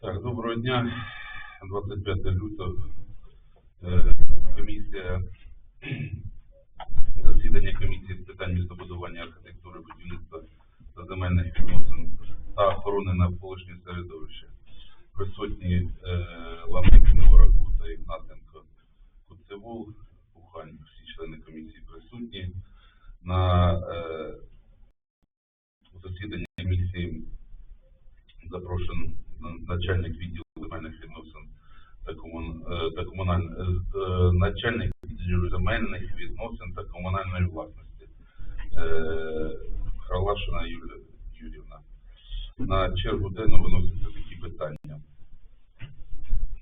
Так, доброго дня. 25 лютого. Е, Комісія, засідання комісії з питань містобудування, архітектури, будівництва та земельних відносин та охорони навколишнього середовища. Присутні е, Ланник Новораку та Ігнатенко Куцевол, Ухань, всі члени комісії присутні. На е, засіданні комісії запрошений начальник відділу земельних відносин та, комун, е, та комунальної е, начальник відділу земельних відносин та комунальної власності е, Харлашина Юлія Юрівна. На чергу денну виносяться такі питання.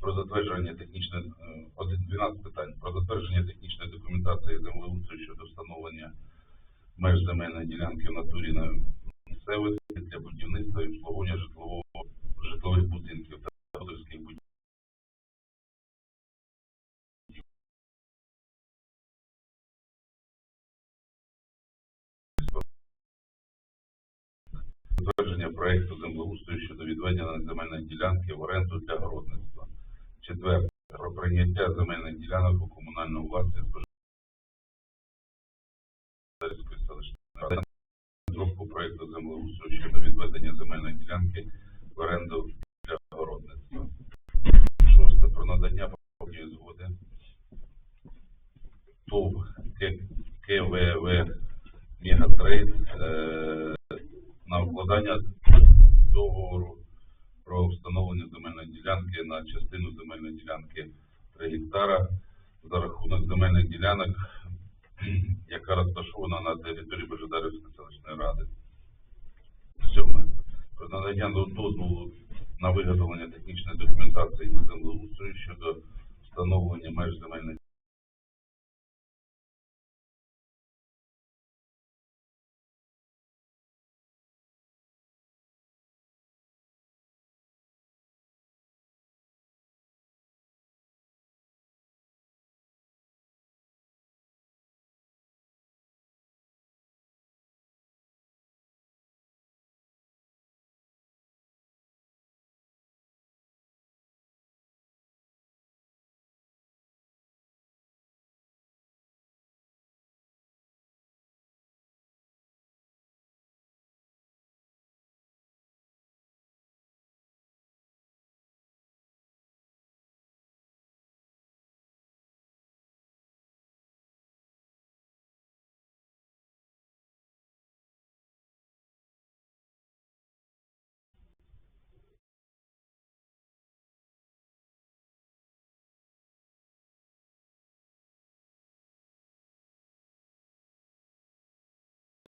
Про затвердження технічної е, 12 питань про затвердження технічної документації землеустрою щодо встановлення меж земельної ділянки в натурі на місцевості для будівництва Проекту землеустрою щодо відведення земельної ділянки в оренду для городництва. Четверте. Про прийняття земельних ділянок у комунальну власність Божевської селищної ради розробку проекту землеустрою щодо відведення земельної ділянки в оренду для городництва. Шосте. Про надання повної згоди ТОВ К- КВВ Мегатрейд е, на укладання договору про встановлення земельної ділянки на частину земельної ділянки 3 гектара за рахунок земельних ділянок, яка розташована на території Божедарівської селищної ради. Сьоме. Про надання до- дозволу на виготовлення технічної документації із землеустрою щодо встановлення меж земельних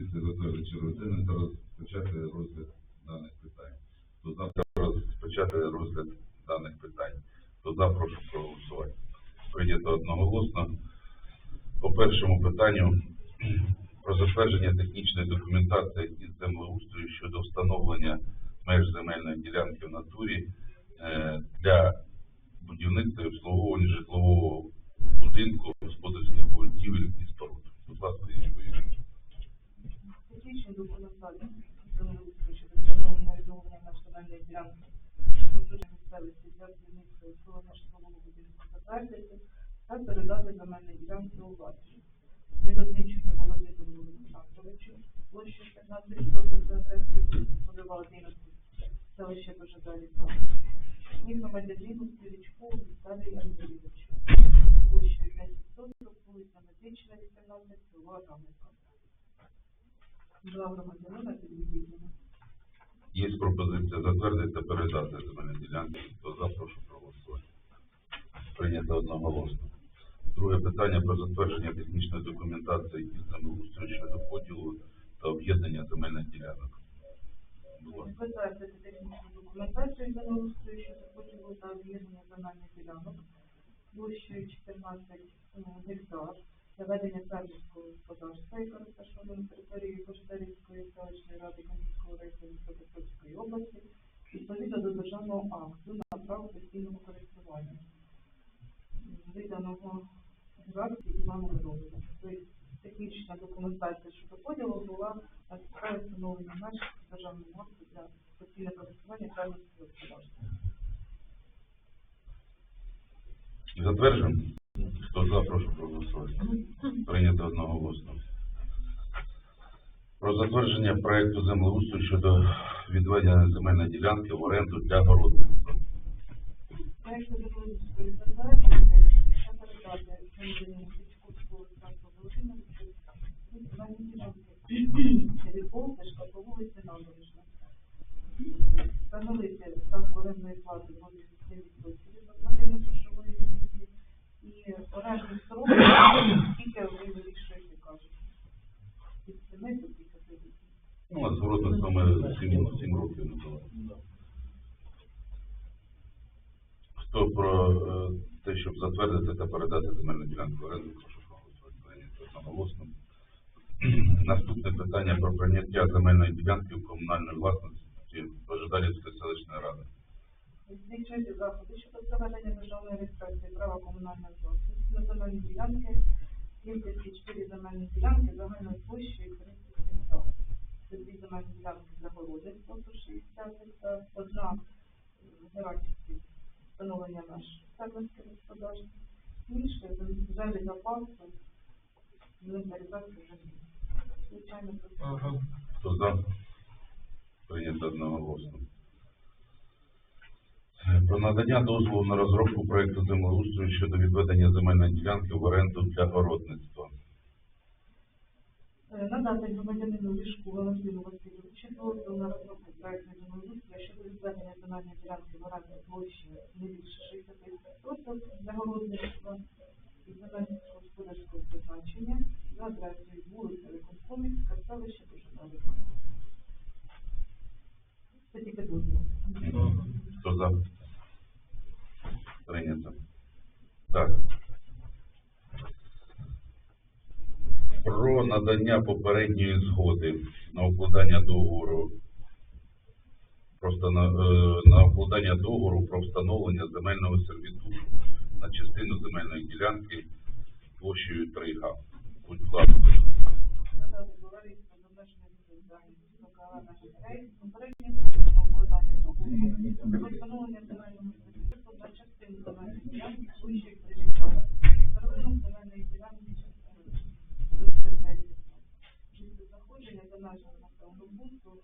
Затвердження червони та розпочати розгляд даних питань. То завтра розпочати розгляд даних питань. То за прошу проголосувати. Прийнято одноголосно. По першому питанню про затвердження технічної документації із землеустрою щодо встановлення меж земельної ділянки в натурі е, для будівництва і обслуговування житлового будинку, господарських будівель і споруд. Будь ласка, Юрій Юрійович. Технічні документації землеустрою щодо встановлення відновлення національної ділянки натурної місцевості для будівництва і обслуговування житлового будинку затвердити та передати земельні ділянки у власність. Недозничення Володимиру Олександровичу, площа 15 соток за адресою 11, селище Божедарівка. І громадянину Стрічку Віталію Андрійовичу, площею 10 соток, вулиця Медична, 18, село Адамівка. Два громадянина підвідділення. Є пропозиція затвердити передати земельні ділянки, то за проголосувати. Прийнято одноголосно. Друге питання про затвердження технічної документації із землеустрою щодо поділу та об'єднання земельних ділянок. Звертається технічну документацію землеустрою щодо поділу та об'єднання земельних ділянок площею 14 гектар для ведення фермерського господарства, яке розташоване на території Божедарівської селищної ради Кам'янського району Петропольської області, відповідно до державного акту на право постійного користування, виданого Грабці Іваном Мироновим. Тобто технічна документація щодо поділу була та справи встановлення меж державного акту для постійного користування фермерського господарства. Затверджуємо. Хто за, прошу проголосувати. Прийнято одноголосно. Про затвердження проекту землеустрою щодо відведення земельної ділянки в оренду для городництва. Проекту землеустрою затверджується Рібов та Шкапа вулиці Набережна. Встановити ставку орендної плати до 10% від грошової одиниці і орендний срок, скільки ви вирішуєте, кажуть. Від 7 до 10 років. Ну, а з городництвом ми 7, 7 років не було. Хто про е, те, щоб затвердити та передати земельну ділянку оренду, прошу проголосувати. Одноголосно. Наступне питання про прийняття земельної ділянки в комунальної власності Божедарівської селищної ради. Слідчі заходи щодо проведення державної реєстрації права комунальної власності на земельні ділянки, 74 земельні ділянки загальною площею 37 гектар. Це дві земельні ділянки для городництва, 160 гектар, одна в Гераківці встановлення наш фермерське господарство, інше землі запасу, інвентаризацію землі. Звичайно, процедура. Хто за? Прийнято одноголосно. Е, Про надання дозволу на розробку проекту землеустрою щодо відведення земельної ділянки в оренду для городництва. Е, надати громадянину Лішку Валентину Васильовичу дозвіл на розробку проектної землеустрою щодо відведення земельної ділянки в оренду площі не більше 60 соток для городництва і земельного господарського призначення за адресою вулиця Виконкомівська, селище Божедарівка. Це тільки. Хто за? Прийнято. Так. Надання попередньої згоди на укладання договору про встана- е, на укладання договору про встановлення земельного сервітуту на частину земельної ділянки площею 3 га. Будь ласка. надати товариство з обмеженою відповідальністю ККВ «Наш рейс» попереднє дозвіл на укладання договору про встановлення земельного сервітуту на частину земельної ділянки площею 3 гектари. За рахунок земельної ділянки частини 35 Знаходження за межами населеного пункту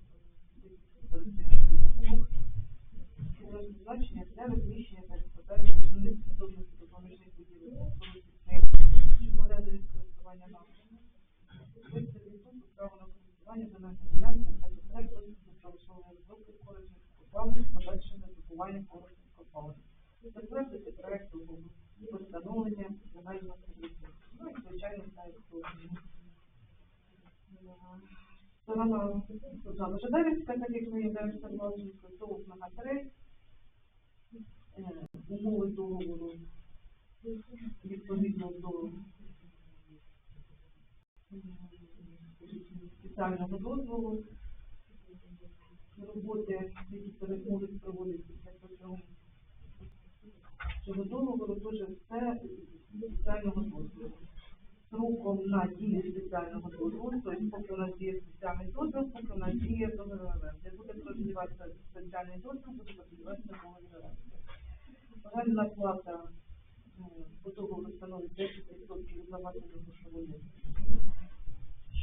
значення для розміщення та експлуатації основних способностей допоміжних будівель Сторона Судна Жадарівська, так як ми являємося власником, то Уснага 3, умови договору відповідно до спеціального дозволу, роботи, які пере- можуть проводитися протягом цього договору, теж все спеціального дозволу. Сроком на дію спеціального дозволу, тобто поки у нас діє спеціальний дозвіл, поки у нас діє договір оренди. Буде продліватися спеціальний дозвіл, буде продліватися договір оренди. Орендна плата ну, по договору становить 10% від нормативної грошової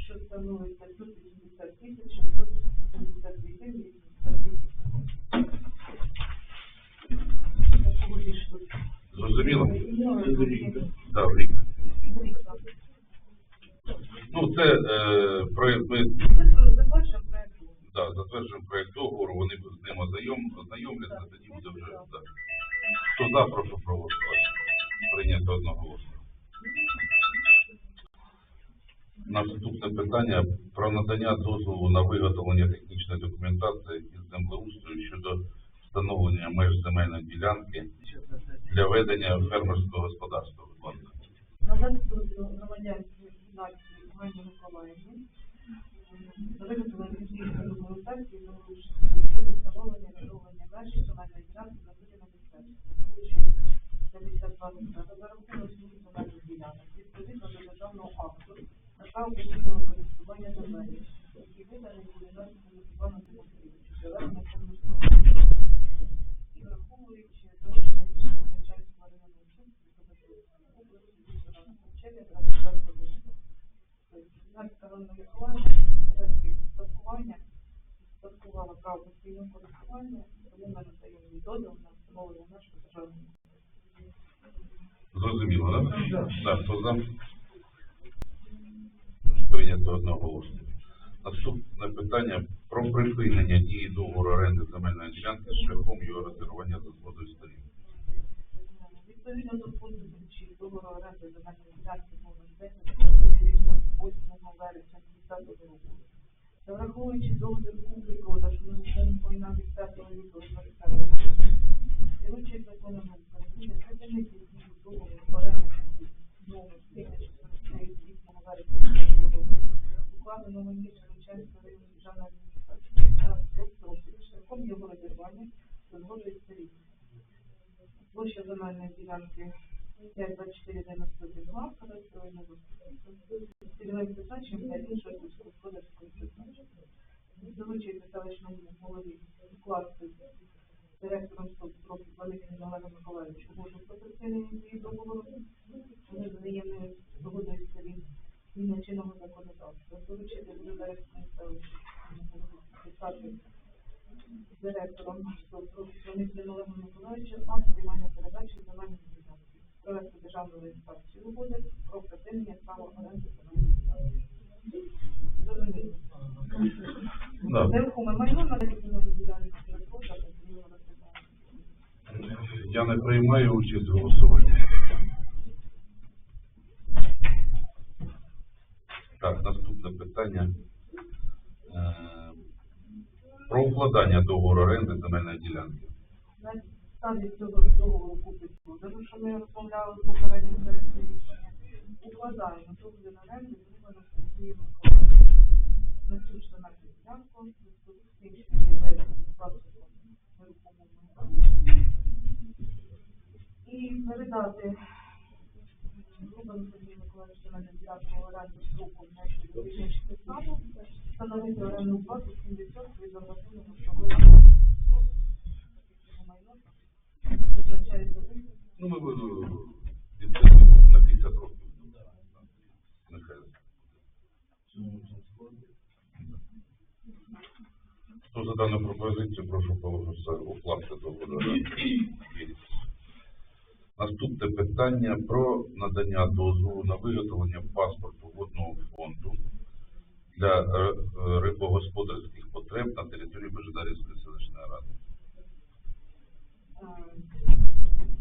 що становить 580 тисяч 672 гривні 82 Такого більш тут. Зрозуміло? Ну, Так, рік. Так. Ну, це е, проект, ми Це про- це перше проект. да, затверджуємо договору, вони з ним ознайом, ознайомляться, тоді буде вже. Да. Хто за, прошу проголосувати. Прийнято одноголосно. Наступне питання про надання дозволу на виготовлення технічної документації із землеустрою щодо встановлення меж земельної ділянки для ведення фермерського господарства. Будь жаль, громадянській організації Івані Миколаївні. За виготовлення технічної документації землеустрою щодо встановлення відновлення меж земельної ділянки за видами місцевості, площею 52 гектара за рахунок змін земельних ділянок відповідно до державного акту на право постійного користування землею, який виданий врахувала право постійного користування, тому ми надаємо їй дозвіл на встановлення нашого державного. Зрозуміло, так? Да? Так, хто за? Прийнято одноголосно. Наступне питання про припинення дії договору оренди земельної ділянки шляхом його розірвання за згодою сторін. Відповідно до пункту 36 договору оренди земельної ділянки номер 10, підписаний від 8 вересня 2010 року. Враховуючи договір купли продажу нерухомого майна від 5 лютого 2020 року, керуючи законом України, припинити дію договору оренди номер 1043 від 8 вересня 2020 року, укладеного між Рівненською районною державною адміністрацією та Ростовською шляхом його розірвання за згодою сторін. Площа земельної ділянки 52492, кадастровий номер цільовим призначенням для іншого сільськогосподарського призначення. Доручити селищному з директором строку Валерієм Олегом Миколаївичу угоду про припинення дії договору з взаємною згодою сторін згідно чинного законодавства. Доручити до директора з директором Валерієм Олегом Миколаївичем акт приймання передачі земельної ділянки. Провести державну реєстрацію угоди про припинення права оренди ділянки. Да. Нерухоме майно. Я не приймаю участь в голосуванні. Так, наступне питання. Е, Про укладання договору оренди земельної ділянки. Підставі цього договору купить продажу, що ми розмовляли в попередньому проєкті рішення, укладаємо договір оренди з Рубаном Сергієм Миколаївичем. На цю ж земельну ділянку, в зв'язку з тим, що він є власником нерухомого майна. І передати Рубану Сергію Миколаївичу ділянку в оренду строку на 2016 стану, встановити оренду плату 7% від нормативного грошової майно визначається. Ну, ми будемо відповідно на 50 років. Нехай. Хто за дану пропозицію, прошу повернутися укласти договору. Наступне питання про надання дозволу на виготовлення паспорту водного фонду для е, е, рибогосподарських потреб на території Божедарівської селищної ради.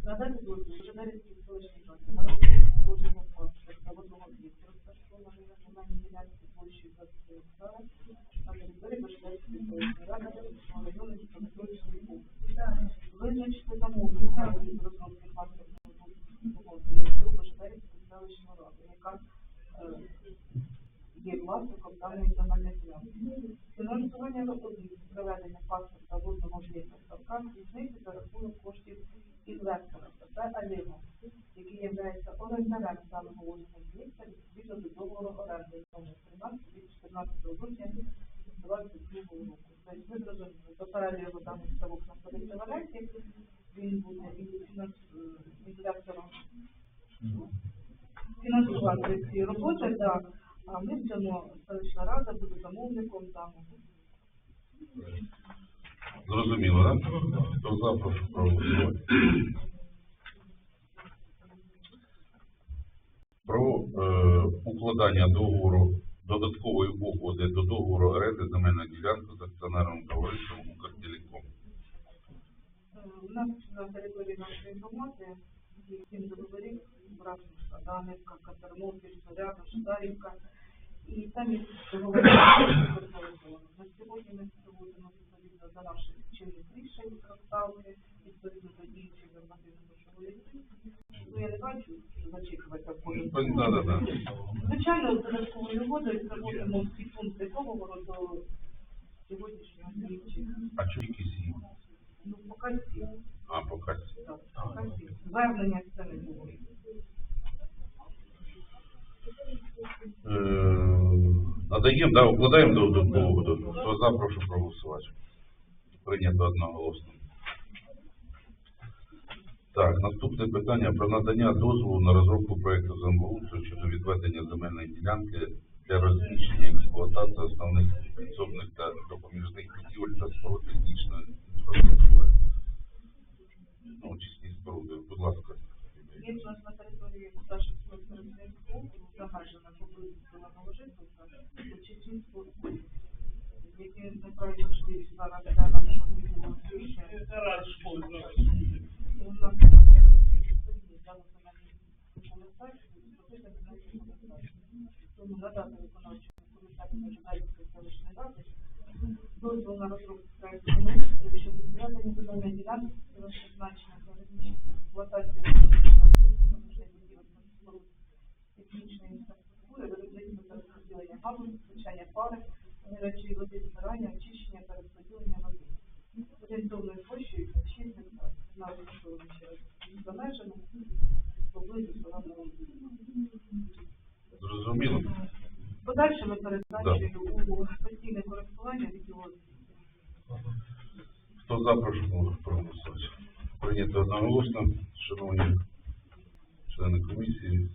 Надати дозвіл Житомирській селищній раді на розробку водного паспорта водного об'єкту, розташованого на земельній ділянці площею 20 гектара на території Божедарської селищної ради району Дніпропетровської області. Визначити замовника з розробки паспортного 8 місця відповідно до договору оренди номер 13 від 14 грудня 22 року. Тобто ми зрозуміли, до перелігу даних ставок на столі валенті він буде інвестором ну, фінансувати ці роботи, да, а ми в цьому селищна рада буде замовником даного. Зрозуміло, так? Хто за, проголосувати. Про е, укладання договору додаткової угоди до договору оренди земельної ділянки з акціонерним товариством «Укртелеком». Е, У нас на території нашої громади є сім договорів, Братівська, Данівка, Катернопіль, Зоряна, Шдарівка. І там є договори. На сьогодні ми проводимо наших чинних рішень про ставки, відповідно до діючих нормативно-грошової. Ну, я не бачу, що зачікувати кожен. Звичайно, з додатковою угодою проводимо всі пункти договору до сьогоднішнього діючого. А чого якісь є? Ну, поки всі. А, поки. сім. Так, поки всі. Звернення це не було. Е, надаємо, да, укладаємо до, до, до угоду. Хто за, прошу проголосувати. Прийнято одноголосно. Так, наступне питання про надання дозволу на розробку проєкту землеустрою щодо відведення земельної ділянки для розміщення експлуатації основних підсобних та допоміжних будівель та споруд технічної інфраструктури. Ну, чисті споруди, будь ласка. Є у нас на території технічної інфраструктури, виробництва та розподілення газу, звичайня пари, гарячої води, збирання, очищення та розподілення води. Орієнтовною площею 6 гектарів. На через за межами поблизу села Новий. Зрозуміло? Подальшими передачею у постійне користування відділу освіти. Хто за, прошу проголосувати. Прийнято одноголосно, шановні члени комісії.